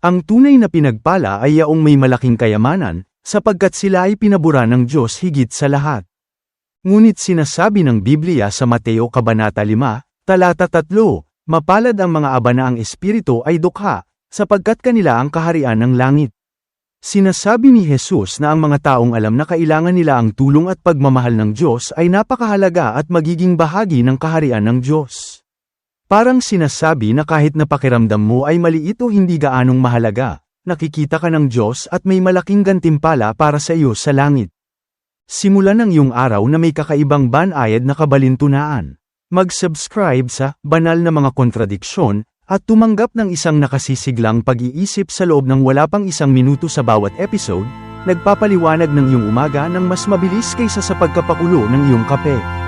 Ang tunay na pinagpala ay yaong may malaking kayamanan, sapagkat sila ay pinabura ng Diyos higit sa lahat. Ngunit sinasabi ng Biblia sa Mateo Kabanata 5, talata 3, mapalad ang mga abana ang espiritu ay dukha, sapagkat kanila ang kaharian ng langit. Sinasabi ni Jesus na ang mga taong alam na kailangan nila ang tulong at pagmamahal ng Diyos ay napakahalaga at magiging bahagi ng kaharian ng Diyos. Parang sinasabi na kahit napakiramdam mo ay maliit o hindi gaanong mahalaga, nakikita ka ng Diyos at may malaking gantimpala para sa iyo sa langit. Simulan ng iyong araw na may kakaibang banayad na kabalintunaan. Mag-subscribe sa Banal na Mga Kontradiksyon at tumanggap ng isang nakasisiglang pag-iisip sa loob ng wala pang isang minuto sa bawat episode, nagpapaliwanag ng iyong umaga ng mas mabilis kaysa sa pagkapakulo ng iyong kape.